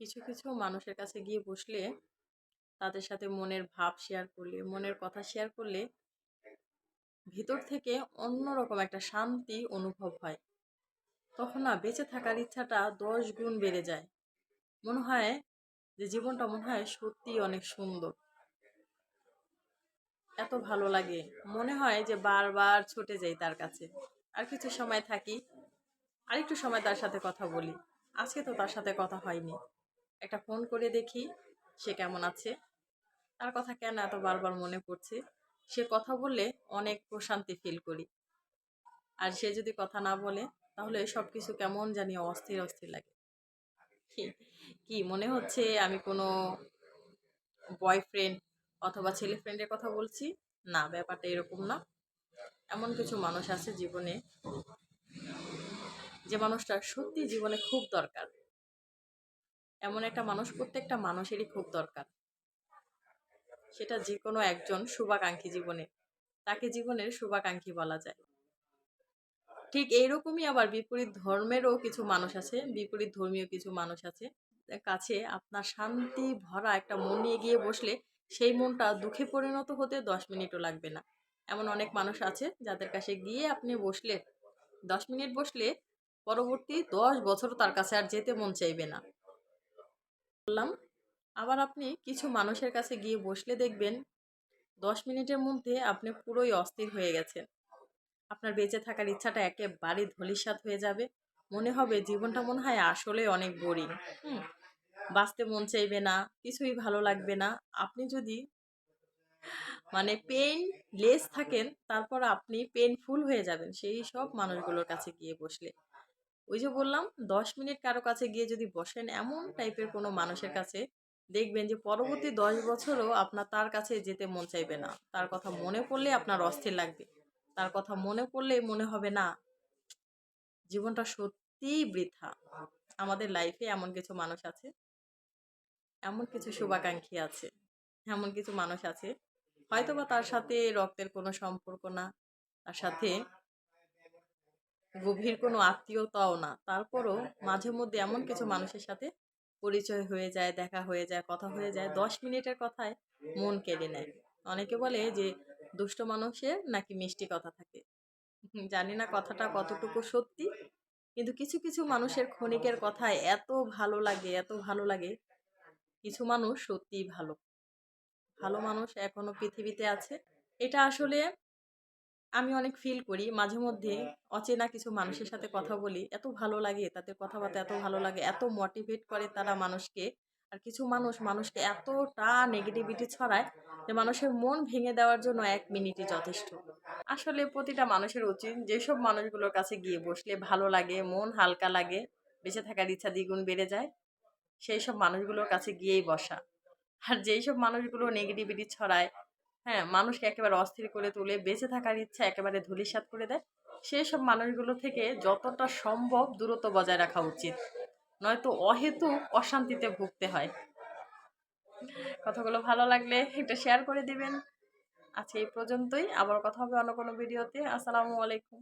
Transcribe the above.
কিছু, কিছু মানুষের কাছে গিয়ে বসলে তাদের সাথে মনের ভাব শেয়ার করলে, মনের কথা শেয়ার করলে ভিতর থেকে অন্যরকম একটা শান্তি অনুভব হয়। তখন না বেঁচে থাকার ইচ্ছাটা ১০ গুণ বেড়ে যায়। মনে হয় যে জীবনটা মনে হয় সত্যিই অনেক সুন্দর। এত ভালো লাগে। মনে হয় যে বারবার ছুটে যাই তার কাছে। আর কিছু সময় থাকি। আরেকটু সময় তার সাথে কথা বলি। আজকে তো তার সাথে কথা হয়নি। একটা ফোন করে দেখি সে কেমন আছে। তার কথা কেন এত বারবার মনে পড়ছে। সে কথা বললে অনেক প্রশান্তি ফিল করি। আর সে যদি কথা না বলে তাহলে সব কিছু কেমন জানি অস্থির, অস্থির লাগে। কি, মনে হচ্ছে আমি কোনো বয়ফ্রেন্ড অথবা ছেলে ফ্রেন্ডের কথা বলছি? না, ব্যাপারটা এরকম না। এমন কিছু মানুষ আছে জীবনে যে মানুষটা সত্যি জীবনে খুব দরকার। এমন একটা মানুষ প্রত্যেকটা মানুষেরই খুব দরকার। সেটা যে কোনো একজন শুভাকাঙ্ক্ষী জীবনে। তাকে জীবনের শুভাকাঙ্ক্ষী বলা যায়। ঠিক এইরকমই আবার বিপরীত ধর্মেরও কিছু মানুষ আছে, বিপরীত ধর্মীয় কিছু মানুষ আছে। কাছে আপনার শান্তি ভরা একটা মন নিয়ে গিয়ে বসলে সেই মনটা দুঃখে পরিণত হতে ১০ মিনিটও লাগবে না। এমন অনেক মানুষ আছে যাদের কাছে গিয়ে আপনি বসলে ১০ মিনিট বসলে পরবর্তী দশ বছর তার কাছে আর যেতে মন চাইবে না। বললাম আবার আপনি কিছু মানুষের কাছে গিয়ে বসলে দেখবেন ১০ মিনিটের মধ্যে আপনি পুরোই অস্থির হয়ে গেছেন। আপনার বেঁচে থাকার ইচ্ছাটা একেবারে ধূলিসাৎ হয়ে যাবে। মনে হবে জীবনটা মনে হয় আসলে অনেক বোরিং। হুম? বাঁচতে মন চাইবে না, কিছুই ভালো লাগবে না। আপনি যদি মানে পেইন লেস থাকেন তারপর আপনি পেইনফুল হয়ে যাবেন সেই সব মানুষগুলোর কাছে গিয়ে বসলে। ওই যে বললাম ১০ মিনিট কারও কাছে গিয়ে যদি বসেন এমন টাইপের কোনো মানুষের কাছে দেখবেন যে পরবর্তী ১০ বছরও আপনার তার কাছে যেতে মন চাইবে না। তার কথা মনে পড়লে আপনার অস্থির লাগবে। তার কথা মনে পড়লে মনে হবে না জীবনটা সত্যিই বৃথা। আমাদের লাইফে এমন কিছু মানুষ আছে। এমন কিছু শুভাকাঙ্ক্ষী আছে। এমন কিছু মানুষ আছে হয়তোবা তার সাথে রক্তের কোনো সম্পর্ক না। তার সাথে গভীর কোনো আত্মীয়তাও না। তারপরও মাঝে মধ্যে এমন কিছু মানুষের সাথে পরিচয় হয়ে যায়, দেখা হয়ে যায়, কথা হয়ে যায়। ১০ মিনিটের কথায় মন কেড়ে নেয়। অনেকে বলে যে দুষ্ট মানুষের নাকি মিষ্টি কথা থাকে। জানি না কথাটা কতটুকু সত্যি। কিন্তু কিছু, কিছু মানুষের ক্ষণিকের কথায় এত ভালো লাগে, এত ভালো লাগে। কিছু মানুষ সত্যিই ভালো। ভালো মানুষ এখনও পৃথিবীতে আছে। এটা আসলে আমি অনেক ফিল করি মাঝে মধ্যে অচেনা কিছু মানুষের সাথে কথা বলি। এত ভালো লাগে তাদের কথাবার্তা এত ভালো লাগে, এত মোটিভেট করে তারা মানুষকে। আর কিছু মানুষ মানুষকে এতটা নেগেটিভিটি ছড়ায় যে মানুষের মন ভেঙে দেওয়ার জন্য এক মিনিটই যথেষ্ট। আসলে প্রতিটা মানুষের উচিত যেসব মানুষগুলোর কাছে গিয়ে বসলে ভালো লাগে, মন হালকা লাগে, বেঁচে থাকার ইচ্ছা দ্বিগুণ বেড়ে যায়, সেই সব মানুষগুলোর কাছে গিয়েই বসা। আর যেই সব মানুষগুলো নেগেটিভিটি ছড়ায়, হ্যাঁ, মানুষকে একেবারে অস্থির করে তুলে বেঁচে থাকার ইচ্ছা একেবারে ধুলিসাত করে দেয়, সেই সব মানুষগুলো থেকে যতটা সম্ভব দূরত্ব বজায় রাখা উচিত। নয়তো অহেতু অশান্তিতে ভুগতে হয়। কথাগুলো ভালো লাগলে একটা শেয়ার করে দিবেন। আজকে এই পর্যন্তই। আবার কথা হবে অন্য কোনো ভিডিওতে। আসসালামু আলাইকুম।